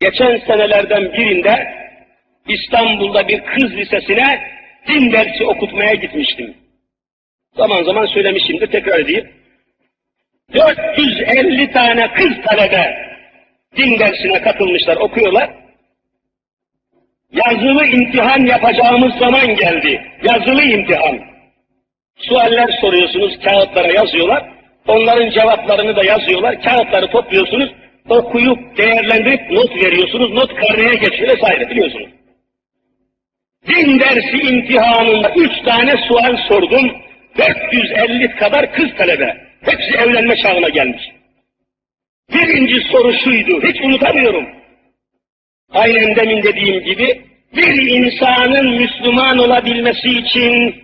Geçen senelerden birinde İstanbul'da bir kız lisesine din dersi okutmaya gitmiştim. Zaman zaman söylemişimdir, tekrar edeyim. 450 tane kız talebe din dersine katılmışlar, okuyorlar. Yazılı imtihan yapacağımız zaman geldi. Yazılı imtihan. Sualler soruyorsunuz, kağıtlara yazıyorlar. Onların cevaplarını da yazıyorlar. Kağıtları topluyorsunuz, okuyup, değerlendirip not veriyorsunuz. Not karneye geçiyor vesaire biliyorsunuz. Din dersi imtihanında üç tane sual sordum. 450 kadar kız talebe. Hepsi evlenme çağına gelmiş. Birinci soru şuydu, hiç unutamıyorum. Aynen demin dediğim gibi, bir insanın Müslüman olabilmesi için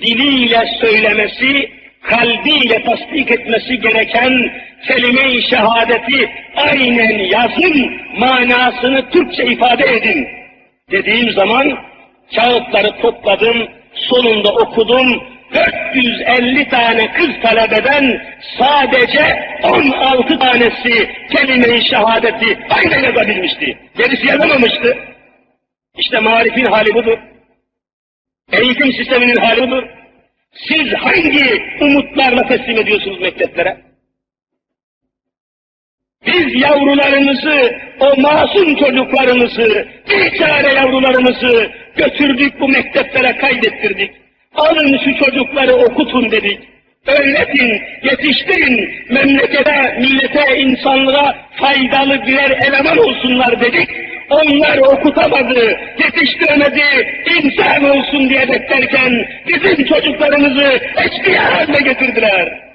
diliyle söylemesi, kalbiyle tasdik etmesi gereken kelime-i şehadeti aynen yazın, manasını Türkçe ifade edin. Dediğim zaman kağıtları topladım, sonunda okudum, 450 tane kız talebeden sadece 16 tanesi kelime-i şehadeti aynen yazabilmişti. Gerisi yazamamıştı. İşte marifin hali budur. Eğitim sisteminin hali budur. Siz hangi umutlarla teslim ediyorsunuz mekteplere? Biz yavrularımızı, o masum çocuklarımızı, bir çare yavrularımızı götürdük bu mekteplere kaydettirdik. Alın şu çocukları okutun dedik. Öğretin, yetiştirin, memlekete, millete, insanlığa faydalı birer eleman olsunlar dedik. Onlar okutamadı, yetiştiremedi, insan olsun diye beklerken bizim çocuklarımızı eşkıya haline getirdiler.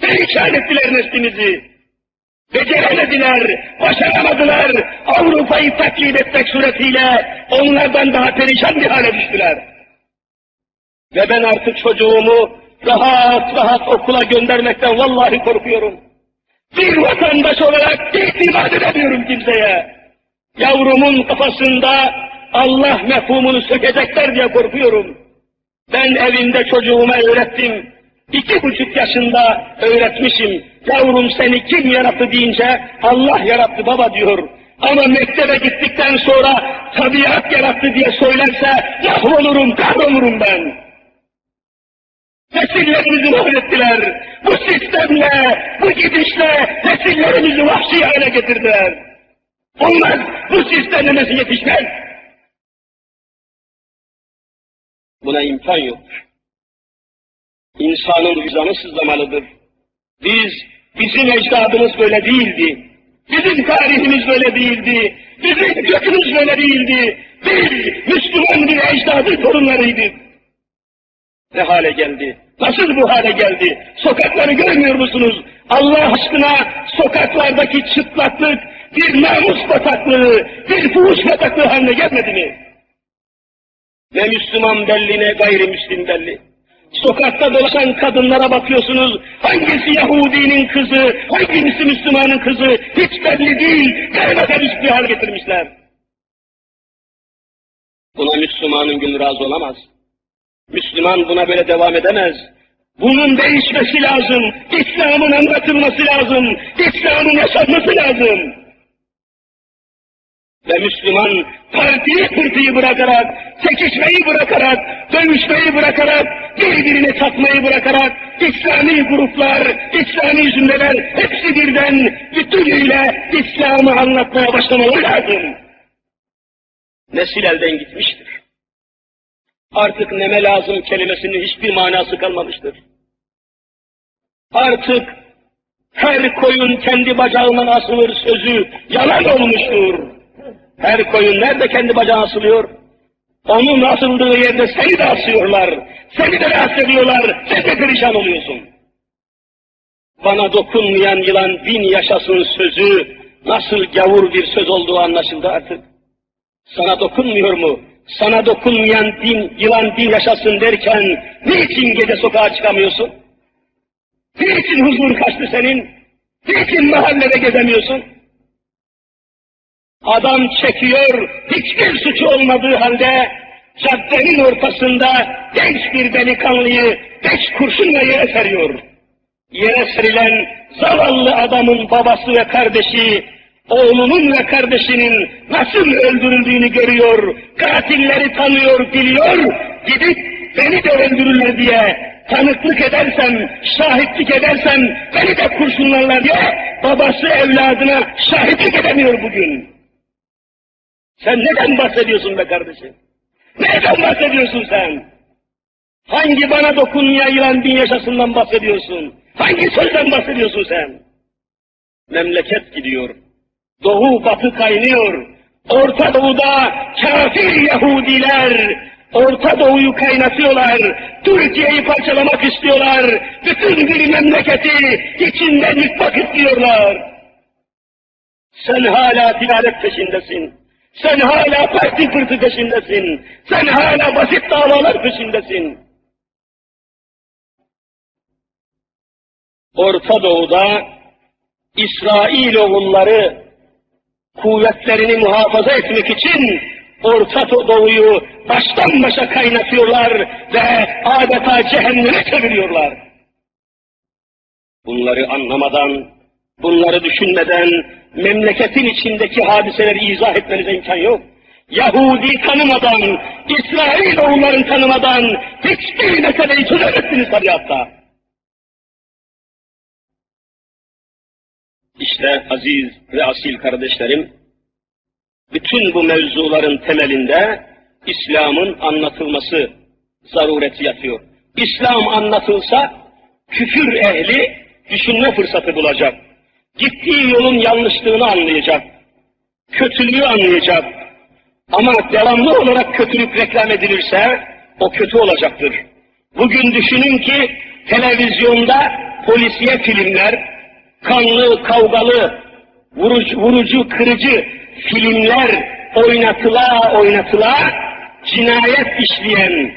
Perişan ettiler neslimizi. Beceremediler, başaramadılar. Avrupa'yı taklit etmek suretiyle onlardan daha perişan bir hale düştüler. Ve ben artık çocuğumu rahat rahat okula göndermekten vallahi korkuyorum. Bir vatandaş olarak itimat edemiyorum kimseye. Yavrumun kafasında Allah mefhumunu sökecekler diye korkuyorum. Ben evimde çocuğuma öğrettim. İki buçuk yaşında öğretmişim. Yavrum seni kim yarattı deyince Allah yarattı baba diyor. Ama mektebe gittikten sonra tabiat yarattı diye söylerse yahrolurum, kahrolurum ben. Nesillerimizi mahvettiler. Bu sistemle, bu gidişle nesillerimizi vahşi hale getirdiler. Olmaz, bu sistemle yetişmez. Buna imkan yok. İnsanın vicdanı sızlamalıdır. Biz, bizim ecdadımız böyle değildi. Bizim tarihimiz böyle değildi. Bizim kökümüz böyle değildi. Biz Müslüman bir ecdadın torunlarıydık. Ne hale geldi? Nasıl bu hale geldi? Sokakları görmüyor musunuz? Allah aşkına sokaklardaki çıplaklık bir namus bataklığı, bir fuhuş bataklığı haline gelmedi mi? Ne Müslüman belli ne gayrimüslim belli. Sokakta dolaşan kadınlara bakıyorsunuz, hangisi Yahudinin kızı, hangisi Müslümanın kızı, hiç belli değil, karmakarışık bir hal getirmişler. Buna Müslümanın gönlü razı olamaz. Müslüman buna böyle devam edemez. Bunun değişmesi lazım, İslam'ın anlatılması lazım, İslam'ın yaşanması lazım. Ve Müslüman partiyi pırtıyı bırakarak, çekişmeyi bırakarak, dövüşmeyi bırakarak, birbirine çatmayı bırakarak, İslami gruplar, İslami cümleler hepsi birden bütünüyle İslam'ı anlatmaya başlamaları lazım. Nesil elden gitmiştir. Artık neme lazım kelimesinin hiçbir manası kalmamıştır. Artık her koyun kendi bacağından asılır sözü yalan olmuştur. Her koyun nerede kendi bacağına asılıyor? Onun asıldığı yerde seni de asıyorlar. Seni de rahatsız ediyorlar. Sen de perişan oluyorsun. Bana dokunmayan yılan bin yaşasın sözü nasıl gavur bir söz olduğu anlaşıldı artık. Sana dokunmuyor mu? Sana dokunmayan din, yılan din yaşasın derken niçin gece sokağa çıkamıyorsun? Niçin huzur kaçtı senin? Niçin mahallede gezemiyorsun? Adam çekiyor, hiçbir suçu olmadığı halde caddenin ortasında genç bir delikanlıyı beş kurşunla yere seriyor. Yere serilen zavallı adamın babası ve kardeşi oğlunun ve kardeşinin nasıl öldürüldüğünü görüyor, katilleri tanıyor, biliyor, gidip beni de öldürürler diye tanıklık edersem, şahitlik edersem beni de kurşunlarlar diye babası evladına şahitlik edemiyor bugün. Sen neden bahsediyorsun be kardeşim? Neden bahsediyorsun sen? Hangi bana dokunmaya yılan bin yaşasından bahsediyorsun? Hangi sözden bahsediyorsun sen? Memleket gidiyor. Doğu batı kaynıyor. Orta Doğu'da kafir Yahudiler Orta Doğu'yu kaynatıyorlar. Türkiye'yi parçalamak istiyorlar. Bütün bir memleketi içinden yıkmak istiyorlar. Sen hala ticaret peşindesin. Sen hala parti pırtı peşindesin. Sen hala basit davalar peşindesin. Orta Doğu'da İsrail oğulları kuvvetlerini muhafaza etmek için Orta Doğu'yu baştan başa kaynatıyorlar ve adeta cehenneme çeviriyorlar. Bunları anlamadan, bunları düşünmeden memleketin içindeki hadiseleri izah etmenize imkan yok. Yahudi tanımadan, İsrail oğulların tanımadan hiçbir meseleyi çözemezsiniz tabiatta. İşte aziz ve asil kardeşlerim, bütün bu mevzuların temelinde İslam'ın anlatılması zarureti yatıyor. İslam anlatılsa küfür ehli düşünme fırsatı bulacak. Gittiği yolun yanlışlığını anlayacak. Kötülüğü anlayacak. Ama devamlı olarak kötülük reklam edilirse o kötü olacaktır. Bugün düşünün ki televizyonda polisiye filmler, kanlı, kavgalı, vurucu, vurucu kırıcı filmler oynatıla oynatıla cinayet işleyen,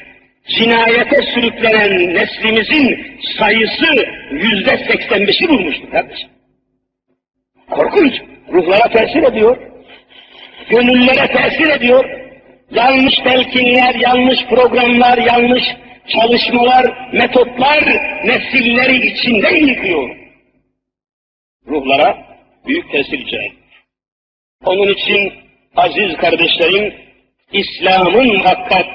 cinayete sürüklenen neslimizin sayısı yüzde seksen beşi bulmuştu kardeşim. Korkunç. Ruhlara tesir ediyor. Gönüllere tesir ediyor. Yanlış telkinler, yanlış programlar, yanlış çalışmalar, metotlar nesilleri içinden yıkıyor. Ruhlara büyük tesir icra Onun için aziz kardeşlerim, İslam'ın hakikat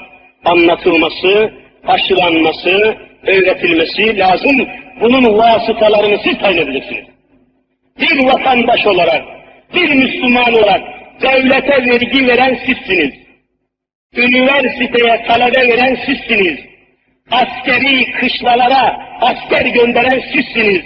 anlatılması, aşılanması, öğretilmesi lazım. Bunun vasıtalarını siz tayin edeceksiniz. Bir vatandaş olarak, bir Müslüman olarak devlete vergi veren sizsiniz. Üniversiteye talebe veren sizsiniz. Askeri kışlalara asker gönderen sizsiniz.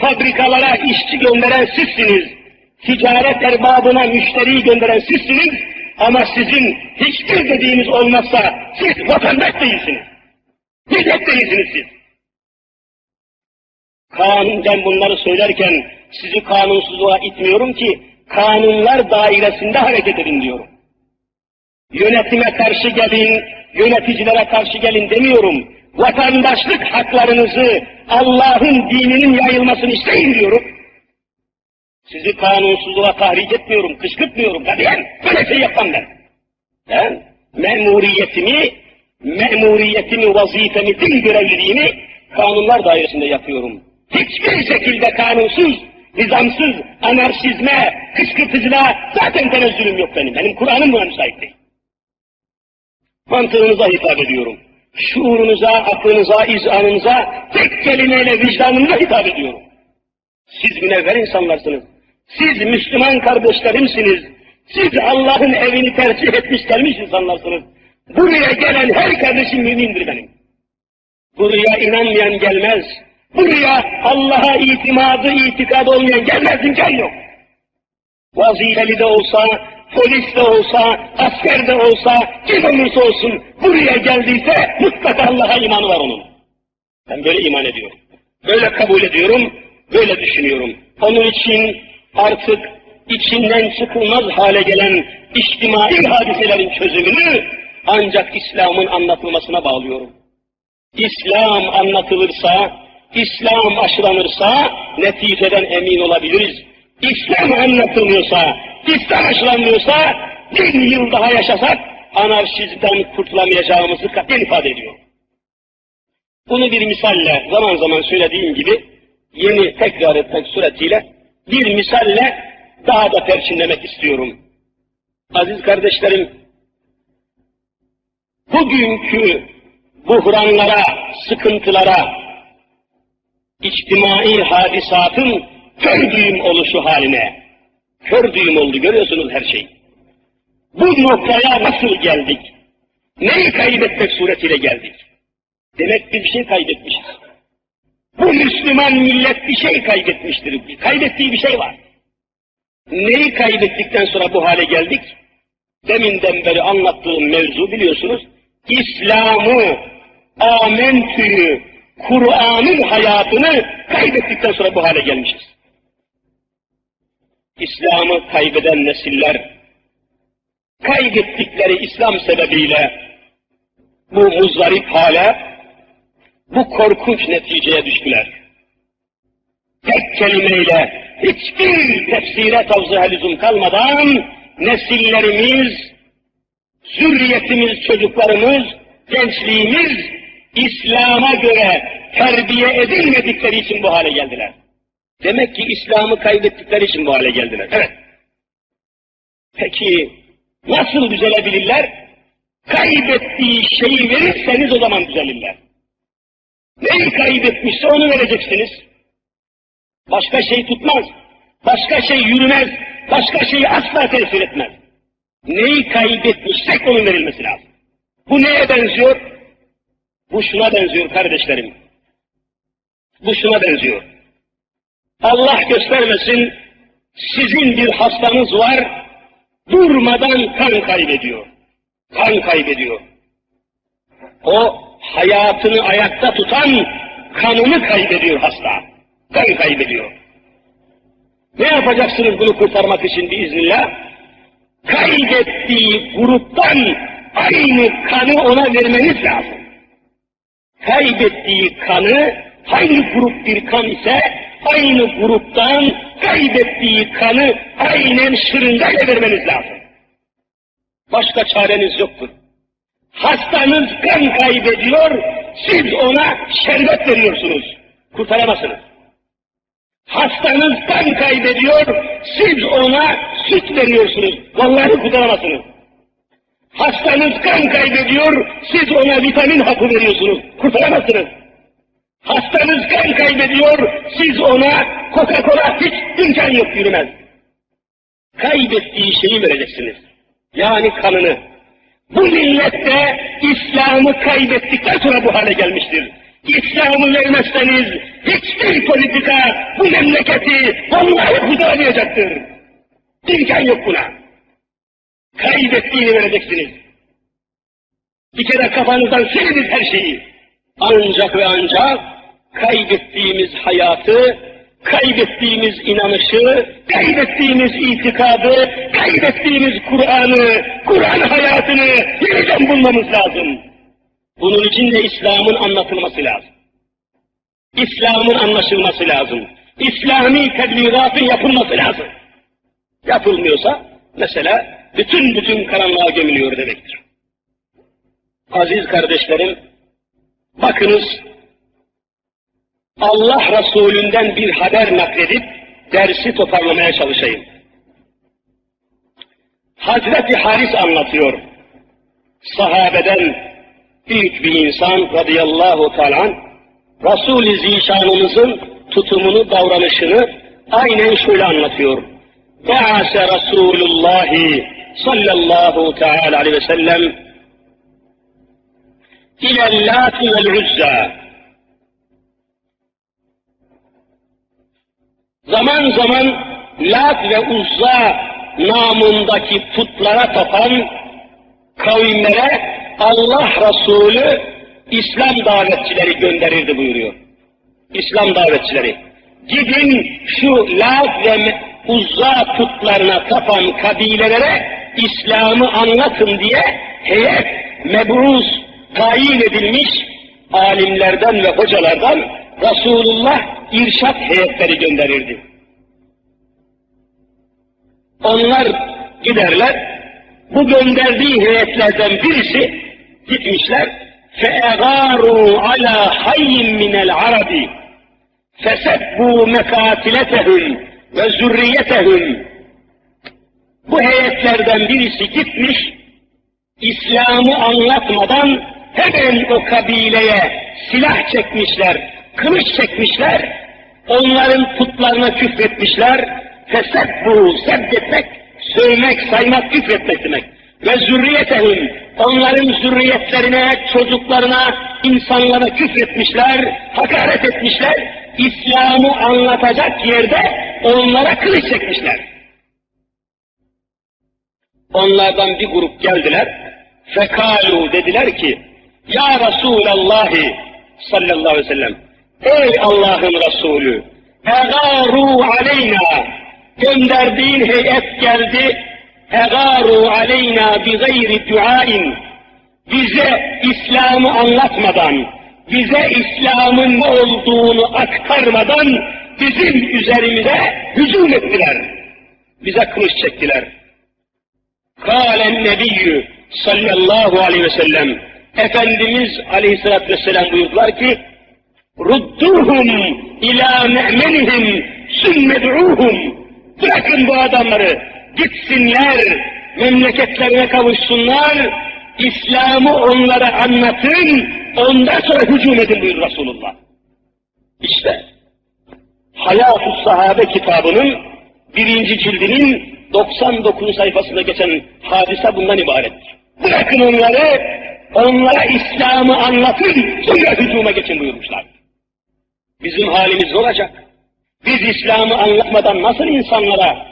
Fabrikalara işçi gönderen sizsiniz ticaret erbabına müşteriyi gönderen sizsiniz ama sizin hiçbir dediğiniz olmazsa siz vatandaş değilsiniz. Millet değilsiniz siz. Kanun, ben bunları söylerken sizi kanunsuzluğa itmiyorum ki kanunlar dairesinde hareket edin diyorum. Yönetime karşı gelin, yöneticilere karşı gelin demiyorum. Vatandaşlık haklarınızı Allah'ın dininin yayılmasını isteyin diyorum. Sizi kanunsuzluğa tahrik etmiyorum, kışkırtmıyorum katiyen. Böyle şey yapmam ben. Ben memuriyetimi, memuriyetimi, vazifemi, din görevliliğimi kanunlar dairesinde yapıyorum. Hiçbir şekilde kanunsuz, nizamsız, anarşizme, kışkırtıcılığa zaten tenezzülüm yok benim. Benim Kur'an'ım buna müsait değil. Mantığınıza hitap ediyorum. Şuurunuza, aklınıza, izanınıza, tek kelimeyle vicdanınıza hitap ediyorum. Siz münevver insanlarsınız. Siz Müslüman kardeşlerimsiniz. Siz Allah'ın evini tercih etmiş gelmiş insanlarsınız. Buraya gelen her kardeşim mümindir benim. Buraya inanmayan gelmez. Buraya Allah'a itimadı, itikad olmayan gelmez imkan yok. Vazifeli de olsa, polis de olsa, asker de olsa, kim olursa olsun buraya geldiyse mutlaka Allah'a imanı var onun. Ben böyle iman ediyorum. Böyle kabul ediyorum, böyle düşünüyorum. Onun için artık içinden çıkılmaz hale gelen içtimai hadiselerin çözümünü ancak İslam'ın anlatılmasına bağlıyorum. İslam anlatılırsa, İslam aşılanırsa neticeden emin olabiliriz. İslam anlatılmıyorsa, İslam aşılanmıyorsa bir yıl daha yaşasak anarşizden kurtulamayacağımızı katlen ifade ediyor. Bunu bir misalle zaman zaman söylediğim gibi yeni tekrar etmek suretiyle bir misalle daha da perçinlemek istiyorum. Aziz kardeşlerim, bugünkü buhranlara, sıkıntılara, içtimai hadisatın kör düğüm oluşu haline, kör düğüm oldu görüyorsunuz her şey. Bu noktaya nasıl geldik? Neyi kaybetmek suretiyle geldik? Demek bir şey kaybetmişiz. Bu Müslüman millet bir şey kaybetmiştir. Kaybettiği bir şey var. Neyi kaybettikten sonra bu hale geldik? Deminden beri anlattığım mevzu biliyorsunuz. İslam'ı, amentüyü, Kur'an'ın hayatını kaybettikten sonra bu hale gelmişiz. İslam'ı kaybeden nesiller, kaybettikleri İslam sebebiyle bu muzdarip hale, bu korkunç neticeye düştüler. Tek kelimeyle hiçbir tefsire tavzıha lüzum kalmadan nesillerimiz, zürriyetimiz, çocuklarımız, gençliğimiz İslam'a göre terbiye edilmedikleri için bu hale geldiler. Demek ki İslam'ı kaybettikleri için bu hale geldiler. Evet. Peki nasıl düzelebilirler? Kaybettiği şeyi verirseniz o zaman düzelirler. Neyi kaybetmişse onu vereceksiniz. Başka şey tutmaz. Başka şey yürümez. Başka şey asla tesir etmez. Neyi kaybetmişsek onun verilmesi lazım. Bu neye benziyor? Bu şuna benziyor kardeşlerim. Bu şuna benziyor. Allah göstermesin sizin bir hastanız var, durmadan kan kaybediyor. Kan kaybediyor. O hayatını ayakta tutan kanını kaybediyor hasta. Kan kaybediyor. Ne yapacaksınız bunu kurtarmak için biiznillah? Kaybettiği gruptan aynı kanı ona vermeniz lazım. Kaybettiği kanı hangi grup bir kan ise aynı gruptan kaybettiği kanı aynen şırıngayla vermeniz lazım. Başka çareniz yoktur. Hastanız kan kaybediyor, siz ona şerbet veriyorsunuz. Kurtaramazsınız. Hastanız kan kaybediyor, siz ona süt veriyorsunuz. Vallahi kurtaramazsınız. Hastanız kan kaybediyor, siz ona vitamin hapı veriyorsunuz. Kurtaramazsınız. Hastanız kan kaybediyor, siz ona Coca-Cola hiç imkan yok yürümez. Kaybettiği şeyi vereceksiniz. Yani kanını. Bu millette İslam'ı kaybettikten sonra bu hale gelmiştir. İslam'ı vermezseniz hiçbir politika bu memleketi vallahi kurtaramayacaktır. İmkan yok buna. Kaybettiğini vereceksiniz. Bir kere kafanızdan siliniz her şeyi. Ancak ve ancak kaybettiğimiz hayatı, kaybettiğimiz inanışı, kaybettiğimiz itikadı, kaybettiğimiz Kur'an'ı, Kur'an hayatını yeniden bulmamız lazım. Bunun için de İslam'ın anlatılması lazım. İslam'ın anlaşılması lazım. İslami tebliğatın yapılması lazım. Yapılmıyorsa mesela bütün bütün karanlığa gömülüyor demektir. Aziz kardeşlerim, bakınız Allah Resulünden bir haber nakledip dersi toparlamaya çalışayım. Hazreti Haris anlatıyor. Sahabeden büyük bir insan radıyallahu teala Resul-i Zişanımızın tutumunu, davranışını aynen şöyle anlatıyor. Be'ase Resulullah sallallahu teala aleyhi ve sellem ilellâti vel uzza zaman zaman Lat ve Uzza namındaki putlara tapan kavimlere Allah Resulü İslam davetçileri gönderirdi buyuruyor. İslam davetçileri. Gidin şu Lat ve Uzza putlarına tapan kabilelere İslam'ı anlatın diye heyet mebruz tayin edilmiş alimlerden ve hocalardan Resulullah irşat heyetleri gönderirdi. Onlar giderler, bu gönderdiği heyetlerden birisi gitmişler, فَاَغَارُوا عَلَى حَيٍّ مِنَ الْعَرَبِ فَسَبُّوا مَكَاتِلَتَهُمْ وَزُرِّيَّتَهُمْ bu heyetlerden birisi gitmiş, İslam'ı anlatmadan hemen o kabileye silah çekmişler, kılıç çekmişler, onların putlarına küfretmişler, fesebbu, sebdetmek, sövmek, saymak, küfretmek demek. Ve zürriyetehim, onların zürriyetlerine, çocuklarına, insanlara küfretmişler, hakaret etmişler, İslam'ı anlatacak yerde onlara kılıç çekmişler. Onlardan bir grup geldiler, fekalu dediler ki, Ya Resulallah sallallahu aleyhi ve sellem, ey Allah'ın Resulü, egaru aleyna, gönderdiğin heyet geldi, egaru aleyna bi gayri duain, bize İslam'ı anlatmadan, bize İslam'ın ne olduğunu aktarmadan bizim üzerimize hücum ettiler. Bize kılıç çektiler. Kâlen nebiyyü sallallahu aleyhi ve sellem Efendimiz aleyhissalatü vesselam buyurdular ki Rudduhum ila me'menihim sümmed'uhum Bırakın bu adamları gitsinler memleketlerine kavuşsunlar İslam'ı onlara anlatın ondan sonra hücum edin buyurdu Resulullah. İşte Hayat-ı Sahabe kitabının birinci cildinin 99 sayfasında geçen hadise bundan ibarettir. Bırakın onları, onlara İslam'ı anlatın, sonra hücuma geçin buyurmuşlar. Bizim halimiz ne olacak? Biz İslam'ı anlatmadan nasıl insanlara,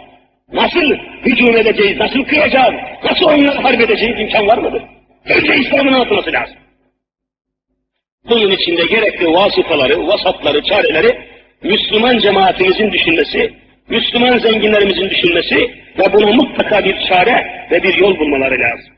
nasıl hücum edeceğiz, nasıl kıyacağız, nasıl onları harp edeceğiz imkan var mıdır? Önce İslam'ın anlatılması lazım. Bunun içinde gerekli vasıtaları, vasatları, çareleri Müslüman cemaatimizin düşünmesi, Müslüman zenginlerimizin düşünmesi ve buna mutlaka bir çare ve bir yol bulmaları lazım.